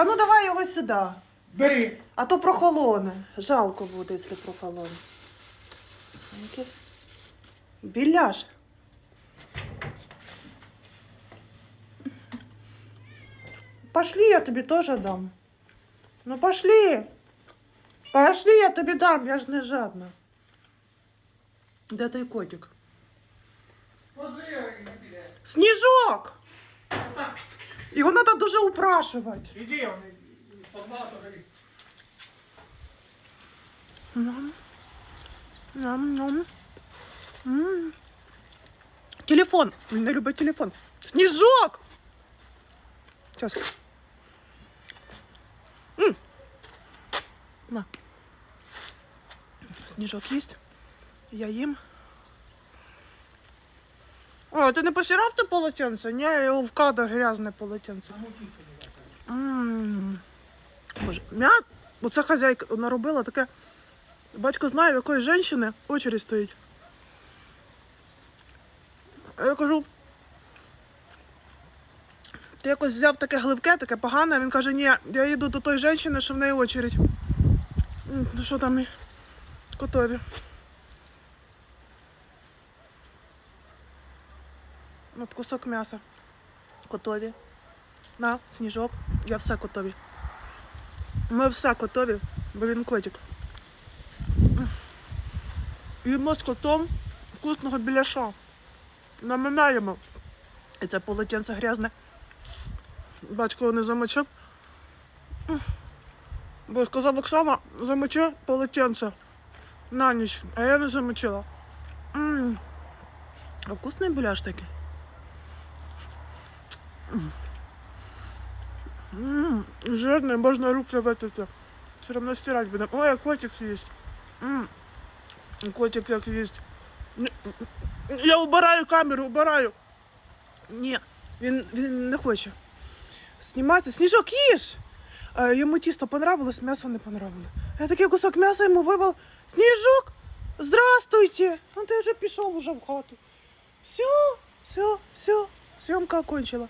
а ну давай його сюди. Бери. А то прохолоне. Жалко буде, якщо прохолоне. Біляш. Пошли, я тобі теж дам. Ну пошли. Пошли, я тобі дам, я ж не жадна. Де той котик? Сніжок! Так. Його треба дуже упрашувати. Іди, он подмато бери. Ням. Ням-ням. М. Телефон. Він не любить телефон. Сніжок! Сейчас. М. На. Сніжок їсть. Я їм. О, ти не постирав те полотенце? Ні, його в кадр грязне полотенце. А ну тихо. М. Боже, м'ясо. Оце хазяйка наробила таке. Батько знає, в якої жінки очередь стоїть. Я кажу. Ти якось взяв таке гливке, таке погане, він каже, ні, я їду до тої жінки, що в неї очередь. Ну що там і котові. От кусок м'яса. Котові. На, сніжок. Я все котові. Ми все котові, бо він котик. Їмо з котом вкусного біляша. Наминаємо. І це полотенце грязне. Батько не замочив. Бо сказав Оксана, замочи полотенце на ніч, а я не замочила. М. А вкусний біляш такий. М, Жирний, можна руки витити. Все одно стирати будемо. Ой, як котик їсть. М, Котик як їсть. Ні, Я убираю камеру, убираю. Ні, він, він не хоче. Зніматися. Сніжок, їж! Е, Йому тісто понравилось, м'ясо не понравилось. Я такий кусок м'яса йому вивел. Сніжок, здравствуйте! Ну ти вже пішов уже в хату. Все, все, все, съемка окончила.